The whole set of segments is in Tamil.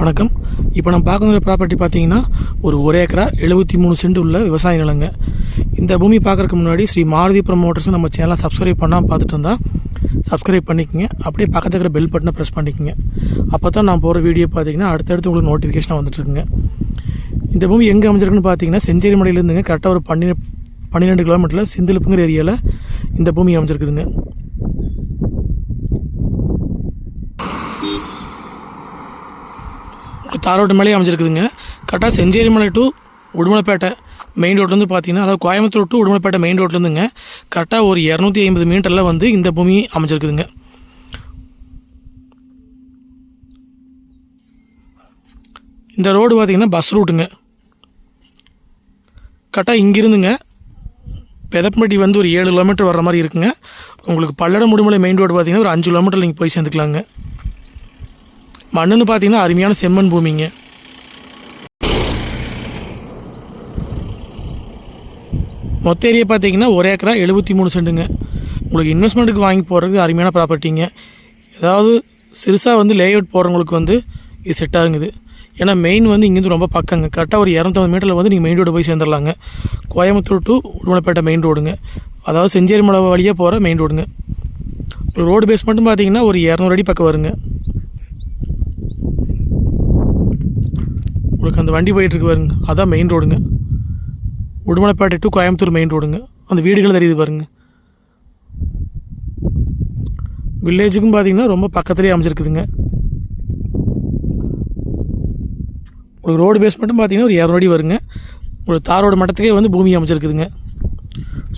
வணக்கம். இப்போ நம்ம பார்க்குற ப்ராப்பர்ட்டி பார்த்தீங்கன்னா ஒரு ஒரு ஏக்கரா எழுபத்தி மூணு சென்ட் உள்ள விவசாய நிலங்க. இந்த பூமி பார்க்கறதுக்கு முன்னாடி ஸ்ரீ மாருதி ப்ரமோட்டர்ஸ் நம்ம சேனலை சப்ஸ்கிரைப் பண்ணால் பார்த்துட்டு இருந்தால் சப்ஸ்கிரைப் பண்ணிக்கங்க. அப்படியே பக்கத்தில் இருக்கிற பெல் பட்டனை ப்ரெஸ் பண்ணிக்கங்க. அப்போ தான் நான் போகிற வீடியோ பார்த்தீங்கன்னா அடுத்தடுத்து உங்களுக்கு நோட்டிஃபிகேஷனாக வந்துட்டுருக்குங்க. இந்த பூமி எங்கே அமைஞ்சிருக்குன்னு பார்த்தீங்கன்னா செஞ்சேரி மலையிலேருந்துங்க கரெக்டாக ஒரு பன்னெண்டு பன்னிரெண்டு கிலோமீட்டரில் சிந்திலுப்புங்கிற ஏரியாவில் இந்த பூமி அமைஞ்சிருக்குதுங்க. தாரோட்டு மேலேயே அமைஞ்சிருக்குதுங்க கரெக்டாக செஞ்சேரி மலை டு உடுமலைப்பேட்டை மெயின் ரோட்லேருந்து பார்த்தீங்கன்னா அதாவது கோயம்புத்தூர் டு உடுமலைப்பேட்டை மெயின் ரோட்லேருந்துங்க கரெக்டாக ஒரு இரநூத்தி ஐம்பது மீட்டரில் வந்து இந்த பூமி அமைஞ்சிருக்குதுங்க. இந்த ரோடு பார்த்தீங்கன்னா பஸ் ரூட்டுங்க கரெக்டாக இங்கிருந்துங்க. பெதப்பட்டி வந்து ஒரு ஏழு கிலோமீட்டர் வர்ற மாதிரி இருக்குங்க. உங்களுக்கு பல்லடம் முடுமலை மெயின் ரோடு பார்த்தீங்கன்னா ஒரு அஞ்சு கிலோமீட்டர் நீங்கள் போய் சேர்ந்துக்கலாங்க. மண்ணுன்னு பார்த்தீங்கன்னா அருமையான செம்மண் பூமிங்க. மொத்த ஏரியா பார்த்தீங்கன்னா ஒரு ஏக்கரா எழுபத்தி மூணு சென்ட்டுங்க உங்களுக்கு இன்வெஸ்ட்மெண்ட்டுக்கு வாங்கி போடுறதுக்கு அருமையான ப்ராப்பர்ட்டிங்க. ஏதாவது சிறுசாக வந்து லே அவுட் போடுறவங்களுக்கு வந்து இது செட் ஆகுங்குது ஏன்னா மெயின் வந்து இங்கேருந்து ரொம்ப பக்கங்க. கரெக்டாக ஒரு இரநூத்தம்பது மீட்டரில் வந்து நீங்கள் மெயின் ரோடு போய் சேர்ந்துடலாங்க. கோயம்புத்தூர் டு உடுமலைப்பேட்டை மெயின் ரோடுங்க அதாவது செஞ்சேரி மலை வழியாக போகிற மெயின் ரோடுங்க ரோடு பேஸ் மட்டும் பார்த்தீங்கன்னா ஒரு இரநூறு அடி பக்கம் வருங்க. உங்களுக்கு அந்த வண்டி போயிட்டுருக்கு பாருங்க. அதான் மெயின் ரோடுங்க உடுமலைப்பேட்டை டு கோயம்புத்தூர் மெயின் ரோடுங்க அந்த வீடுகள் தெரியுது பாருங்க. வில்லேஜுக்கும் பார்த்தீங்கன்னா ரொம்ப பக்கத்துலேயே அமைஞ்சிருக்குதுங்க. உங்களுக்கு ரோடு பேஸ் மட்டும் பார்த்தீங்கன்னா ஒரு இரநூறு வருங்க. ஒரு தாரோட மட்டத்துக்கே வந்து பூமி அமைச்சிருக்குதுங்க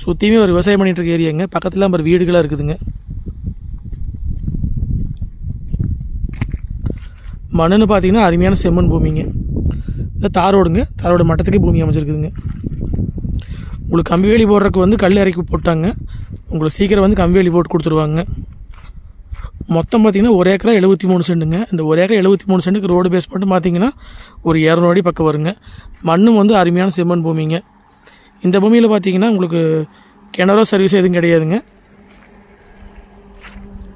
சுற்றியுமே ஒரு விவசாயம் பண்ணிகிட்டு இருக்க ஏரியாங்க. பக்கத்தில் ஒரு வீடுகளாக இருக்குதுங்க. மண்ணுன்னு பார்த்தீங்கன்னா அருமையான செம்மண் பூமிங்க. இது தாரோடுங்க ரோடு மட்டத்துக்கே பூமி அமைச்சிருக்குதுங்க உங்களுக்கு கம்பி வேலி போடுறதுக்கு வந்து கல் இறக்கி போட்டாங்க. உங்களுக்கு சீக்கிரம் வந்து கம்பி வேலி போட்டு கொடுத்துருவாங்க. மொத்தம் பார்த்திங்கன்னா ஒரு ஏக்கரா எழுபத்தி மூணு சென்ட்டுங்க இந்த ஒரு ஏக்கரா எழுபத்தி மூணு சென்ட்டுக்கு ரோடு பேஸ் மட்டும் பார்த்தீங்கன்னா ஒரு இரநூறு அடி பக்கம் வருங்க. மண்ணும் வந்து அருமையான செம்மண் பூமிங்க. இந்த பூமியில் பார்த்தீங்கன்னா உங்களுக்கு கிணறோ சர்வீஸ் எதுவும் கிடையாதுங்க.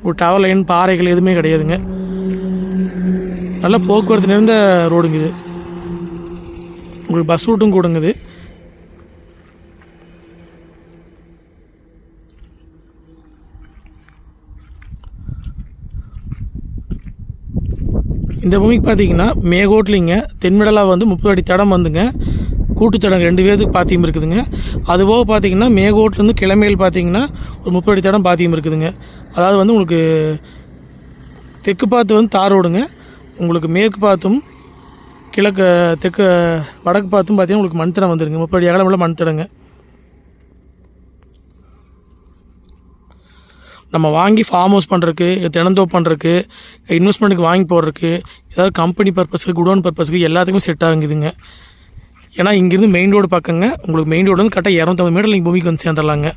ஒரு டவர் லைன் பாறைகள் எதுவுமே கிடையாதுங்க. நல்ல போக்குவரத்து நிறைந்த ரோடுங்க இது. உங்களுக்கு பஸ் ரூட்டும் கொடுங்குது. இந்த பூமிக்கு பார்த்தீங்கன்னா மேகோட்லிங்க தென்மிடலாக வந்து முப்பது அடி தடம் வந்துங்க. கூட்டுத்தடம் ரெண்டு பேருக்கு பாத்தியம் இருக்குதுங்க. அதுபோக பார்த்தீங்கன்னா மேகோட்லேருந்து கிழமையில் பார்த்தீங்கன்னா ஒரு முப்பது அடி தடம் பாத்தியம் இருக்குதுங்க. அதாவது வந்து உங்களுக்கு தெற்கு பார்த்து வந்து தார் ரோடுங்க. உங்களுக்கு மேற்கு பார்த்தும் கிழக்கு தெற்கு வடக்கு பார்த்தும் பார்த்தீங்கன்னா உங்களுக்கு மண் வந்துடுங்க வந்துருங்க. முப்பது அடி அகலமுள்ள மண் நம்ம வாங்கி ஃபார்ம் ஹவுஸ் பண்ணுறக்கு தினந்தோப்பு பண்ணுறதுக்கு இன்வெஸ்ட்மெண்ட்டுக்கு வாங்கி போடுறதுக்கு ஏதாவது கம்பெனி பர்பஸ்க்கு குடோன் பர்பஸ்க்கு எல்லாத்துக்குமே செட் ஆகுதுங்க. ஏன்னா இங்கேருந்து மெயின் ரோடு பக்கங்க. உங்களுக்கு மெயின் ரோடு வந்து கரெக்டாக இரநூத்தம்பது மீட்டர் நீங்கள் பூமிக்கு வந்து சேர்ந்துடலாங்க.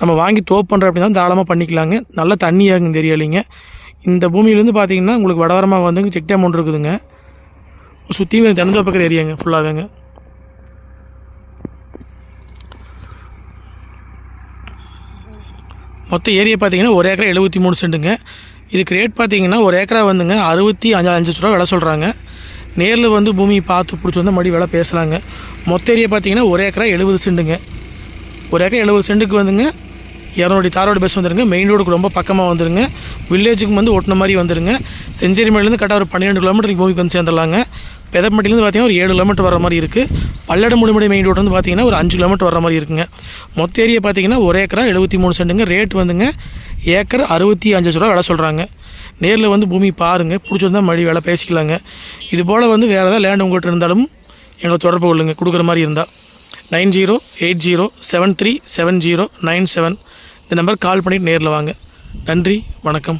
நம்ம வாங்கி தோப்பு பண்ணுற அப்படின்னா தாராளமாக பண்ணிக்கலாங்க. நல்ல தண்ணி ஆகுங்க தெரியலைங்க. இந்த பூமியிலேருந்து பார்த்தீங்கன்னா உங்களுக்கு வடவரமாக வந்து செக் டேம் ஒன்று இருக்குதுங்க சுற்றியும் தினந்தோப்பு பக்கத்து ஏரியாங்க ஃபுல்லாகவேங்க மொத்த ஏரியா பார்த்தீங்கன்னா ஒரு ஏக்கரா எழுபத்தி மூணு சென்ட்டுங்க. இதுக்கு ரேட் பார்த்தீங்கன்னா ஒரு ஏக்கரா வந்துங்க அறுபத்தி அஞ்சு அஞ்சு ரூபா விலை சொல்கிறாங்க நேரில் வந்து பூமி பார்த்து பிடிச்சி வந்து மறுபடியும் விலை பேசலாங்க. மொத்த ஏரியா பார்த்தீங்கன்னா ஒரு ஏக்கரா எழுபது சென்ட்டுங்க. ஒரு ஏக்கரா எழுபது சென்ட்டுக்கு வந்துங்க இரநூறு தாரோடு பஸ் வந்துருங்க. மெயின் ரோடுக்கு ரொம்ப பக்கமாக வந்துருங்க. வில்லேஜுக்கு வந்து ஓட்டின மாதிரி வந்துருங்க. செஞ்சேரி மலையிலேருந்து கரெக்டாக ஒரு பன்னிரெண்டு கிலோமீட்டர் பூமிக்கு வந்து சேர்ந்துடலாங்க. பெதப்பட்டிலேருந்து பார்த்தீங்கன்னா ஒரு ஏழு கிலோமீட்டர் வர மாதிரி இருக்குது பல்லடம் முழுமடி மெயின் ரோடு வந்து பார்த்தீங்கன்னா ஒரு அஞ்சு கிலோமீட்டர் வர மாதிரி இருக்குங்க. மொத்த ஏரியா பார்த்தீங்கன்னா ஒரு ஏக்கரா எழுபத்தி மூணு சென்ட்டுங்க ரேட் வந்துங்க ஏக்கர் அறுபத்தி அஞ்சு லட்ச ரூபா விலை சொல்கிறாங்க நேரில் வந்து பூமி பாருங்கள் பிடிச்சிருந்தா மறுபடி வேலை பேசிக்கலாங்க. இது போல் வந்து வேறு ஏதாவது லேண்ட் உங்கள்கிட்ட இருந்தாலும் எங்களை தொடர்பு கொள்ளுங்கள் கொடுக்குற மாதிரி இருந்தால் nine zero eight zero seven three seven zero nine seven. இந்த நம்பர் கால் பண்ணிவிட்டு நேரில் வாங்க. நன்றி வணக்கம்.